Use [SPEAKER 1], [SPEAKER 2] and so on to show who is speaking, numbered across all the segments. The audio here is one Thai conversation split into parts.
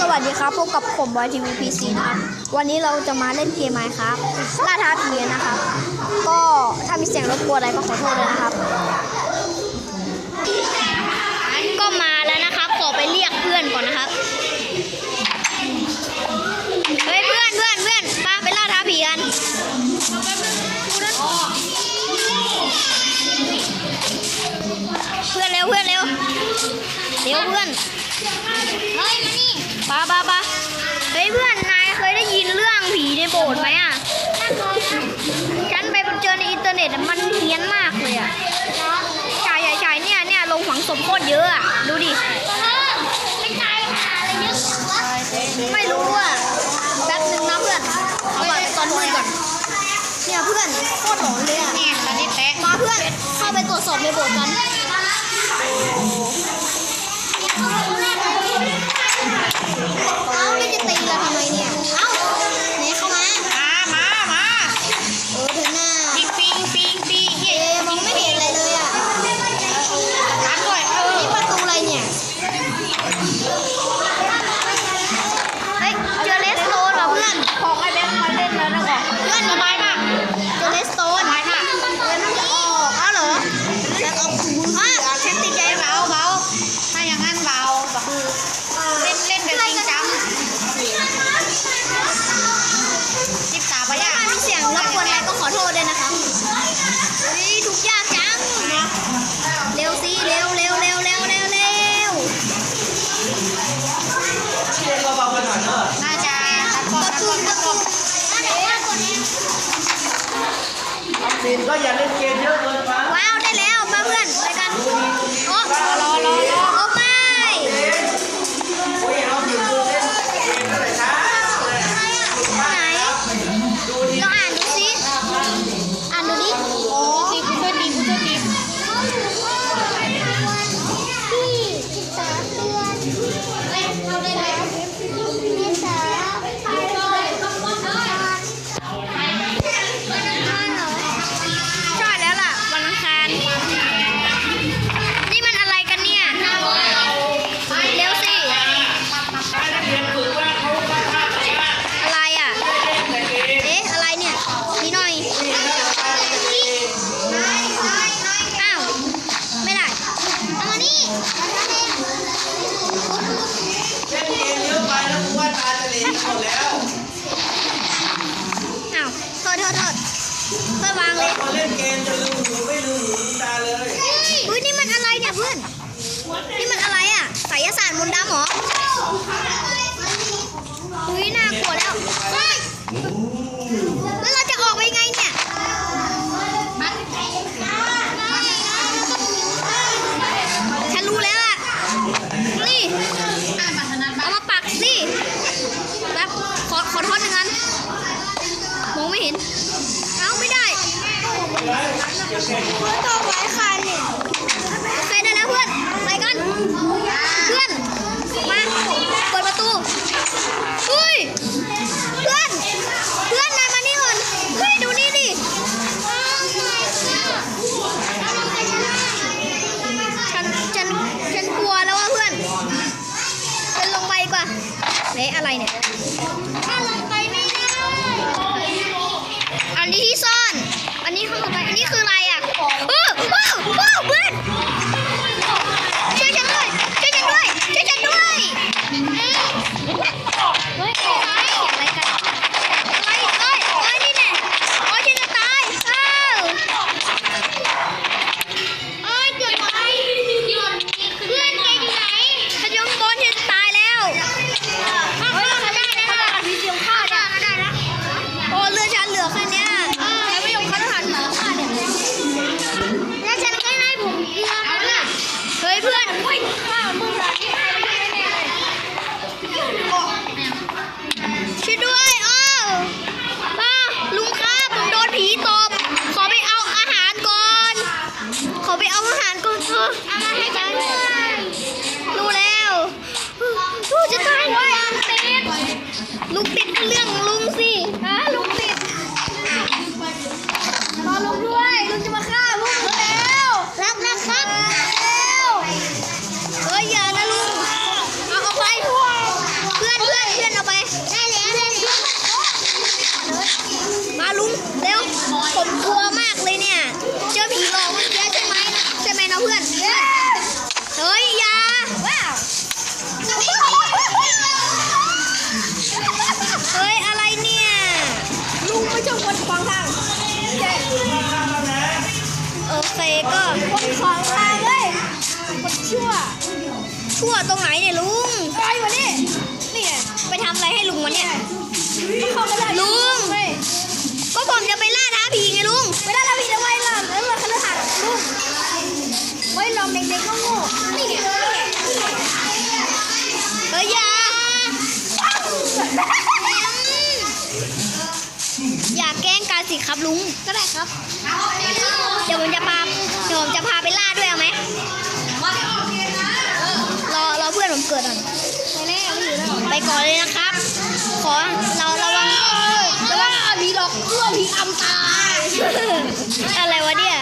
[SPEAKER 1] สวัสดีครับพบกับผมวายทีวีพีซีนะครับ วันนี้เราจะมาเล่นเกมไมครับล่าท้าผีนะครับ ก็ถ้ามีเสียงรบกวนอะไรก็ขอโทษเลยนะครับ ก็มาแล้วนะครับ ขอไปเรียกเพื่อนก่อนนะครับ เฮ้ยเพื่อนเพื่อนเพื่อนมาไปล่าท้าผีกันเพื่อนเร็วเพื่อนเร็วเร็วเพื่อน เฮ้ย มานี่ ปะปะปะเฮ้ยเพื่อนนายเคยได้ยินเรื่องผีในโบสถ์ไหมอะฉันไปเจอในอินเทอร์เน็ตมันเฮี้ยนมากเลยอะใช่ใช่ใช่เนี่ยเนี่ยลงฝังศพโคตรเยอะอะดูดิไม่รู้อะแป๊บนึงนะเพื่อนเอาบัตตอนมือก่อนเนี่ยเพื่อนโคตรหลอนเลยอะมาเพื่อนเข้าไปตรวจสอบในโบสถ์กัน
[SPEAKER 2] ปิดก็อย่า
[SPEAKER 1] เล่นเกม
[SPEAKER 2] เยอะ
[SPEAKER 1] เกิ
[SPEAKER 2] น
[SPEAKER 3] ไป
[SPEAKER 1] ว้าวได้แล้วมาเพื่อนไปกัน
[SPEAKER 3] หม
[SPEAKER 1] ดแล้วอ้าวโทษโทษโทษเพื่นวางเลย
[SPEAKER 3] มาเล่นเกมจะลืมหูไม่ลืมหูลืมตาเลย
[SPEAKER 1] อุ้ยนี่มันอะไรเนี่ยเพื่อน นี่มันอะไรอะสายศาสตร์มนต์ดำหรอ 我到า海里 อันนี้ห้องต่อไปอันนี้ ผมกลัวมากเลยเนี่ย เจอผีหลอกเมื่อกี้ใช่ไหมใช่ไหมน้องเพื่อนเฮ้ยยาว้าวเฮ้ยอะไรเนี่ยลุงไม่ชอบคนขวางทางโอเคก็คนขวางทางเลยคนชั่ว ชั่วตรงไหนเนี่ยลุงไปมาดินี่ไงไปทำอะไรให้ลุงวะเนี่ย ครับลุงก็ได้ครับ เดี๋ยวผมจะพาเดี๋ยวผมจะพาไปล่าด้วยเอาไหมรอรอเพื่อนผมเกิดก่อนไปก่อนเลยนะครับ ขอเราระวังระวังผีหลอกเพื่อผีอำตายอะไรวะเนี่ย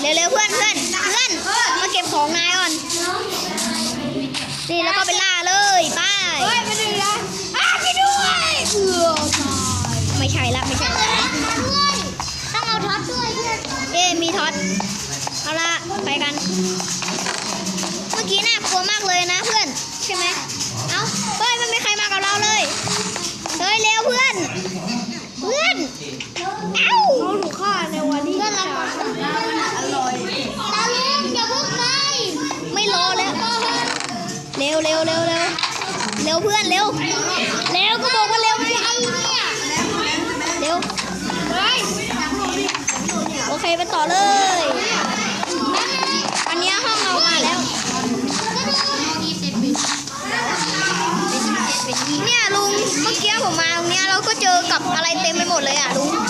[SPEAKER 1] เร็วๆเพื่อนเพื่อนเพื่อน ไปกัน เมื่อกี้น่ากลัวมากเลยนะเพื่อน ใช่ไหมเอ้าเฮ้ยไม่มีใครมากับเราเลย เฮ้ยเร็วเพื่อน เพื่อน เอ้า
[SPEAKER 2] เขาถูกฆ่าในวันที่เพื่อนรักอร่อยตาลุงอย่าเพิ่งไป
[SPEAKER 1] ไม่รอแล้ว เร็วเร็วเร็วเร็วเร็วเพื่อนเร็ว เร็วก็บอกว่าเร็วไม่เอาเนี่ยเร็ว โอเคไปต่อเลย อันเนี้ยห้องเรา มาแล้วเนี่ยลุงเมื่อกี้ผมมาตรงเนี้ยเราก็เจอกับอะไรเต็มไปหมดเลยอะลุง